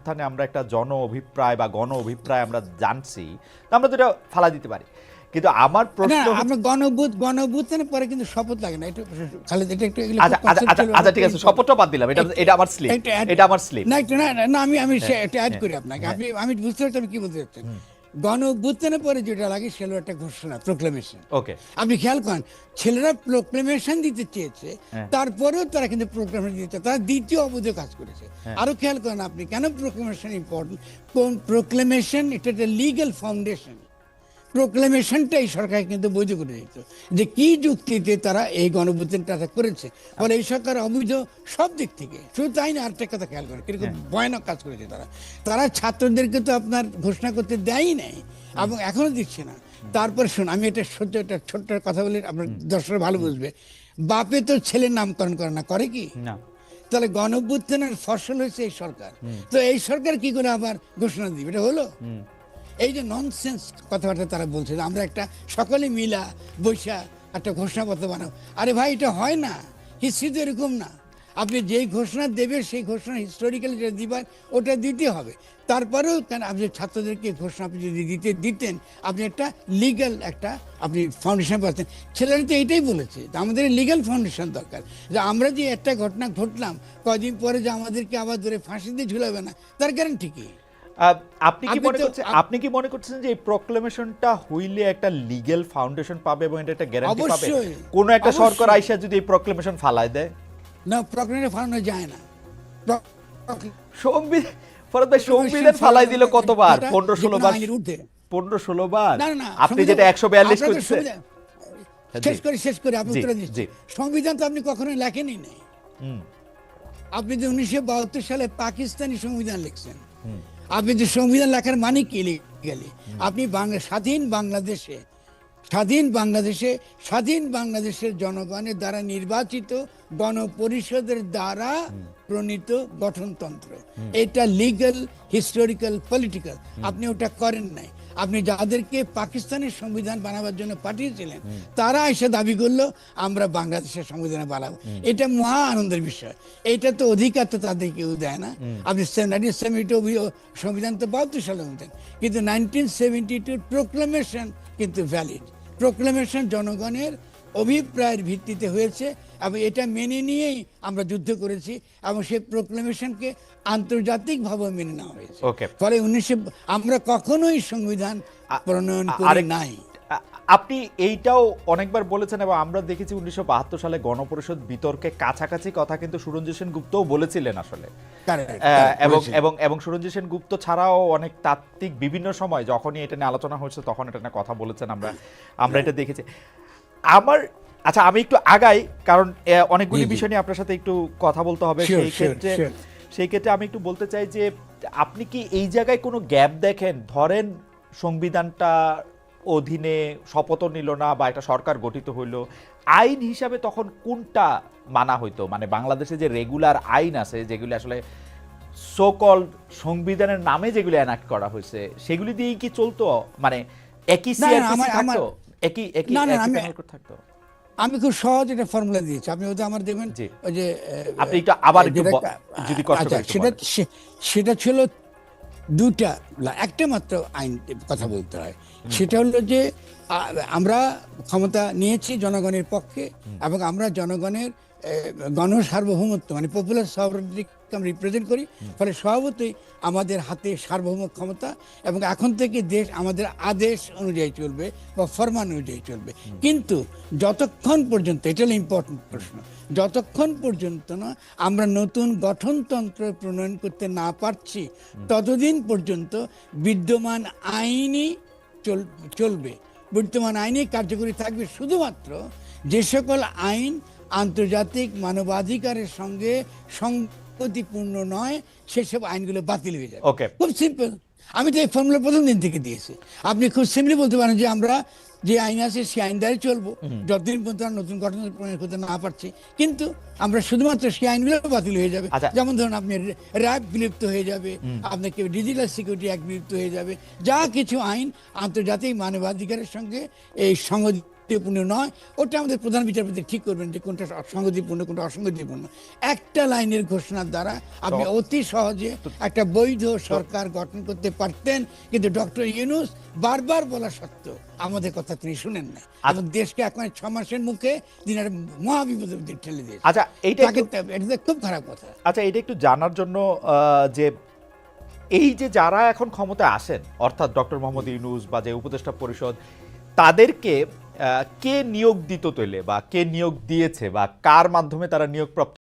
গণঅভ্যুত্থানে আমরা একটা জন অভিপ্রায় বা গণ অভিপ্রায় আমরা জানছি আমরা তো এটা ফালা দিতে পারি। কিন্তু আমার প্রশ্ন আমরা গণভূত গণভূতের পরে কিন্তু শপথ লাগে না। একটু খালি এটা একটু এগুলো আচ্ছা আচ্ছা আচ্ছা ঠিক আছে শপথটা বাদ দিলাম। এটা এটা আমার স্লিপ এটা আমার স্লিপ না না না, আমি আমি এটা অ্যাড হ্যাঁ, করি আপনাকে। হ্যাঁ। আপনি আমি বুঝতে পারছি আমি কি বলতে চাচ্ছেন। গণ অভ্যুত্থানের পরে যেটা লাগে সেগুলো একটা ঘোষণা প্রোক্লেমেশন ওকে আপনি খেয়াল করেন ছেলেরা প্রোক্লেমেশন দিতে চেয়েছে হ্যাঁ। তারপরেও তারা কিন্তু প্রোক্লেমেশন দিতে তারা দ্বিতীয় অবধে কাজ করেছে। হ্যাঁ। আরও খেয়াল করেন আপনি কেন প্রোক্লেমেশন ইম্পর্টেন্ট কোন প্রোক্লেমেশন এটা একটা লিগ্যাল ফাউন্ডেশন প্রোক্লেমেশনটা এই সরকার কিন্তু বৈধ করে দিত। যে কি যুক্তিতে তারা এই করেছে। ফলে এই সরকার অবৈধ সব দিক থেকে। শুধু তাই না আরেকটা কথা খেয়াল করে কীরকম ভয়ানক কাজ করেছে তারা। তারা ছাত্রদেরকে তো আপনার ঘোষণা করতে দেয়ই নাই এবং এখনও দিচ্ছে না। তারপর শুন আমি এটা সত্য একটা ছোট্ট কথা বলি আপনার দর্শক ভালো বুঝবে। বাপে তো ছেলের নামকরণ করে না করে কি? না। তাহলে গণভ্যুত্থানের ফসল হয়েছে এই সরকার। তো এই সরকার কি করে আবার ঘোষণা দিবে? এটা হলো? এই যে ননসেন্স কথাবার্তা তারা বলছে যে আমরা একটা সকলে মিলা বৈশা একটা ঘোষণাপত্র বানাবো। আরে ভাই, এটা হয় না। হিস্ট্রি তো এরকম না। আপনি যেই ঘোষণা দেবে সেই ঘোষণা হিস্টোরিক্যাল যেটা দিবেন, ওটা দিতে হবে। তারপরেও কেন আপনি ছাত্রদেরকে ঘোষণা আপনি যদি দিতে, দিতেন, আপনি একটা লিগ্যাল একটা আপনি ফাউন্ডেশন পাচ্ছেন ছেলেরা তো এটাই বলেছে যে আমাদের লিগ্যাল ফাউন্ডেশন দরকার। যে আমরা যে একটা ঘটনা ঘটলাম কদিন পরে যে আমাদেরকে আবার ধরে ফাঁসিতে ঝুলাবে না, তার গ্যারান্টি কি? আপনি কি মনে করছেন আপনি কি মনে করছেন যে এই প্রোক্লেমেশনটা হইলে একটা লিগ্যাল ফাউন্ডেশন পাবে এবং এটা একটা গ্যারান্টি পাবে। কোন একটা সরকার আইসা যদি এই প্রোক্লেমেশন ফালায় দেয়? না প্রকরণে ফালানো যায় না। সংবিধান ফরদ ভাই সংবিধান ফালাই দিল কতবার? এটা পনেরো ষোলো যেকোনো বার। আইনের ঊর্ধ্বে। পনেরো ষোলো বার? আপনি যেটা একশো বিয়াল্লিশ আপনার তো করছে সংবিধান- হ্যাঁ, শেষ। করে শেষ করে আপনি উত্তর। দিচ্ছি সংবিধান তো আপনি কখনোই লেখেনই নাই। আপনি যে উনিশশো বাহাত্তর সালে পাকিস্তানি সংবিধান লিখছেন। আপনি যে সংবিধান লেখার মানে কি গেলে? আপনি বাংলা, স্বাধীন বাংলাদেশে স্বাধীন বাংলাদেশে, স্বাধীন বাংলাদেশের জনগণের দ্বারা নির্বাচিত গণপরিষদের দ্বারা প্রণীত গঠনতন্ত্র। এটা লিগ্যাল হিস্টোরিক্যাল পলিটিক্যাল আপনি ওটা করেন নাই। আপনি যাদেরকে পাকিস্তানের সংবিধান বানাবার জন্য পাঠিয়েছিলেন তারা এসে দাবি করল আমরা বাংলাদেশের সংবিধান বানাবো। এটা মহা আনন্দের বিষয়। এটা তো অধিকার তো তাদের কেউ দেয় না। আপনি নাইনটিন সেভেন্টি সংবিধান তো বাহাত্তর সালে হতেন কিন্তু নাইনটিন সেভেন্টি টু প্রোক্লামেশন কিন্তু ভ্যালিড প্রোক্লামেশন জনগণের অভিপ্রায়ের ভিত্তিতে হয়েছে এবং এটা মেনে নিয়েই আমরা যুদ্ধ করেছি এবং সেই প্রোক্লামেশনকে আন্তর্জাতিকভাবে মেনে নেওয়া হয়েছে। Okay. ফলে উনিশশো আমরা কখনোই সংবিধান প্রণয়ন করি নাই। আপনি এইটাও অনেকবার বলেছেন এবং আমরা দেখেছি উনিশশো বাহাত্তর সালে গণপরিষদ বিতর্কে কাছাকাছি কথা কিন্তু সুরঞ্জিত সেন গুপ্তও বলেছিলেন আসলে। এবং এবং এবং সুরঞ্জিত সেন গুপ্ত ছাড়াও অনেক তাত্ত্বিক বিভিন্ন সময় যখনই এটা নিয়ে আলোচনা হয়েছে তখন এটা নিয়ে কথা বলেছেন আমরা। আমরা এটা দেখেছি। আমার আচ্ছা আমি একটু আগাই কারণ অনেকগুলি। বিষয় নিয়ে আপনার সাথে একটু কথা বলতে হবে। সেই ক্ষেত্রে সেই ক্ষেত্রে আমি একটু বলতে চাই যে আপনি কি এই জায়গায় কোনো গ্যাপ দেখেন? ধরেন সংবিধানটা অধীনে শপথ নিল না বা একটা সরকার গঠিত হইল আইন হিসাবে তখন কোনটা মানা হইতো? মানে বাংলাদেশে যে রেগুলার আইন আছে যেগুলি আসলে সোকল সংবিধানের নামে যেগুলি এনাক্ট করা হয়েছে সেগুলি দিয়েই কি চলতো? মানে একই সিআরপিসি থাকতো? একই একই না, না, আমি- থাকতো। আমি খুব সহজ একটা ফর্মুলা দিয়েছি। আপনি ওটা আমার দেখবেন। ওই যে আপনি একটু আবার যদি কষ্ট আচ্ছা, সেটা সেটা ছিল দুটা। একটা মাত্র আইন কথা বলতে হয়। সেটা হলো যে আমরা ক্ষমতা নিয়েছি জনগণের পক্ষে এবং আমরা জনগণের গণ সার্বভৌমত্ব মানে পপুলার সভারেন্টিকে আমরা রিপ্রেজেন্ট করি। ফলে স্বভাবতই আমাদের হাতে সার্বভৌম ক্ষমতা এবং এখন থেকে দেশ, আমাদের আদেশ অনুযায়ী চলবে বা ফরমান অনুযায়ী চলবে। কিন্তু যতক্ষণ পর্যন্ত, এটা হলো ইম্পর্টেন্ট প্রশ্ন, যতক্ষণ পর্যন্ত না আমরা নতুন গঠনতন্ত্র প্রণয়ন করতে না পারছি, ততদিন পর্যন্ত বিদ্যমান আইনই চল চলবে। বিদ্যমান আইনই কার্যকরী থাকবে। শুধুমাত্র যে সকল আইন আন্তর্জাতিক মানবাধিকারের সঙ্গে সংগতিপূর্ণ নয় সেসব আইনগুলো বাতিল হয়ে যাবে. খুব সিম্পল আমি তো এই ফর্মুলা প্রথম দিন থেকে দিয়েছি। আপনি খুব সিম্পলি বলতে পারেন যে আমরা যে আইন আছে সেই আইন দ্বারাই চলবো যতদিন পর্যন্ত নতুন ঘটনা প্রণয়ন করতে না পারছি। কিন্তু আমরা শুধুমাত্র সেই আইনগুলো বাতিল হয়ে যাবে। আচ্ছা। যেমন ধরুন আপনি র্যাব বিলুপ্ত হয়ে যাবে আপনাকে ডিজিটাল সিকিউরিটি অ্যাক্ট বিলুপ্ত হয়ে যাবে। যা কিছু আইন আন্তর্জাতিক মানবাধিকারের সঙ্গে এই সংগতি সংগতিপূর্ণ নয় ওটা আমাদের প্রধান বিচারপতি ঠিক করবেন যে কোনটা সংগতিপূর্ণ কোনটা অসংগতিপূর্ণ একটা লাইনের ঘোষণার দ্বারা আপনি অতি সহজে একটা বৈধ সরকার গঠন করতে পারতেন কিন্তু ডক্টর ইউনুস বারবার বলা সত্ত্বেও আমাদের কথা তিনি শুনেন না এবং দেশকে এখন ছ মাসের মুখে মহাবিপদের ঠেলে দিয়েছেন। আচ্ছা এইটা এটা খুব খারাপ কথা। আচ্ছা এটা একটু জানার জন্য যে এই যে যারা এখন ক্ষমতায় আসেন অর্থাৎ ডক্টর মোহাম্মদ ইউনুস বা যে উপদেষ্টা পরিষদ তাদেরকে কে নিয়োগ দিত তৈলে বা কে নিয়োগ দিয়েছে বা কার মাধ্যমে তারা নিয়োগ প্রাপ্ত